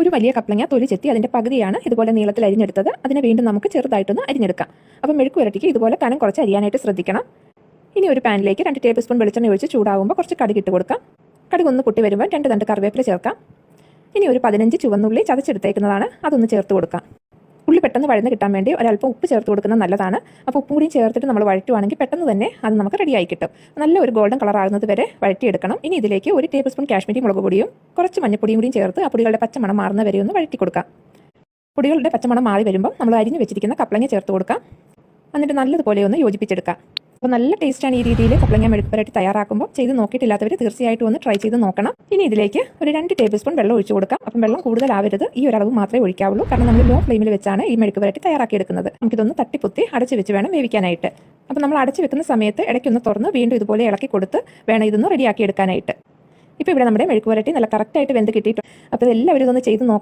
ഒരു വലിയ കപ്ലങ്ങ തൊലി ചെത്തി അതിന്റെ പകുതിയാണ് ഇതുപോലെ നീളത്തിൽ അരിഞ്ഞെടുത്തത്. അതിനെ വീണ്ടും നമുക്ക് ചെറുതായിട്ടൊന്ന് അരിഞ്ഞെടുക്കാം. അപ്പം മെഴുക്ക് വരട്ടിക്ക് ഇതുപോലെ കനം കുറച്ച് അരിയാനായിട്ട് ശ്രദ്ധിക്കണം. ഇനി ഒരു പാനിലേക്ക് രണ്ട് ടേബിൾ സ്പൂൺ വെളിച്ചെണ്ണ ഒഴിച്ച് ചൂടാകുമ്പോൾ കുറച്ച് കടുക് ഇട്ട് കൊടുക്കാം. കടുക് ഒന്ന് പൊട്ടി വരുമ്പോൾ രണ്ട് തണ്ട് കറിവേപ്പില ചേർക്കാം. ഇനി ഒരു പതിനഞ്ച് ചുവന്നുള്ളി ചതച്ചെടുത്തേക്കുന്നതാണ്. അതൊന്ന് ചേർത്ത് കൊടുക്കാം. ഉള്ളി പെട്ടെന്ന് വഴന്ന് കിട്ടാൻ വേണ്ടി ഒരല്പം ഉപ്പ് ചേർത്ത് കൊടുക്കുന്നത് നല്ലതാണ്. അപ്പോൾ ഉപ്പും കൂടിയും ചേർത്തിട്ട് നമ്മൾ വഴറ്റുവാണെങ്കിൽ പെട്ടെന്ന് തന്നെ അത് നമുക്ക് റെഡിയായി കിട്ടും. നല്ല ഒരു ഗോൾഡൻ കളർ ആകുന്നത് വരെ വഴറ്റിയെടുക്കണം. ഇനി ഇതിലേക്ക് ഒരു ടേബിൾ സ്പൂൺ കാശ്മീരി മുളക് പൊടിയും കുറച്ച് മഞ്ഞപ്പൊടിയും കൂടിയും ചേർത്ത് ആ പൊടികളുടെ പച്ചമണം മാറുന്ന വരെ ഒന്ന് വഴറ്റി കൊടുക്കാം. പൊടികളുടെ പച്ചമണം മാറി വരുമ്പോൾ നമ്മൾ അരിഞ്ഞു വെച്ചിരിക്കുന്ന കപ്ലങ്ങ ചേർത്ത് കൊടുക്കാം. എന്നിട്ട് നല്ലതുപോലെ ഒന്ന് യോജിപ്പിച്ചെടുക്കാം. അപ്പോൾ നല്ല ടേസ്റ്റാണ് ഈ രീതിയിൽ കപ്ലങ്ങ മെഴുക്ക് പുരട്ടി തയ്യാറാക്കുമ്പോൾ ചെയ്ത് നോക്കിയിട്ടില്ലാത്തവർ തീർച്ചയായിട്ടും ഒന്ന് ട്രൈ ചെയ്ത് നോക്കണം. ഇനി ഇതിലേക്ക് ഒരു രണ്ട് ടേബിൾ സ്പൂൺ വെള്ളം ഒഴിച്ചു കൊടുക്കാം. അപ്പം വെള്ളം കൂടുതലാവരുത്. ഈ ഒരു അളവ് മാത്രമേ ഒഴിക്കാവുള്ളൂ. കാരണം നമ്മൾ ലോ ഫ്ലെയിമിൽ വെച്ചാണ് ഈ മെഴുക്ക് പുരട്ടി തയ്യാറാക്കിയെടുക്കുന്നത്. നമുക്കിതൊന്ന് തട്ടിപ്പൊത്തി അടച്ചു വെച്ച് വേണം വേവിക്കാനായിട്ട്. അപ്പോൾ നമ്മൾ അടച്ചു വെക്കുന്ന സമയത്ത് ഇടയ്ക്കൊന്ന് തുറന്ന് വീണ്ടും ഇതുപോലെ ഇളക്കി കൊടുത്ത് വേണം ഇതൊന്ന് റെഡിയാക്കി എടുക്കാനായിട്ട്. ഇപ്പോൾ ഇവിടെ നമ്മുടെ മെഴുക്ക് നല്ല കറക്റ്റായിട്ട് വെന്ത് കിട്ടിയിട്ടുണ്ട്. അപ്പോൾ ഇതെല്ലാവരും ഇതൊന്ന് ചെയ്ത് നോക്കണം.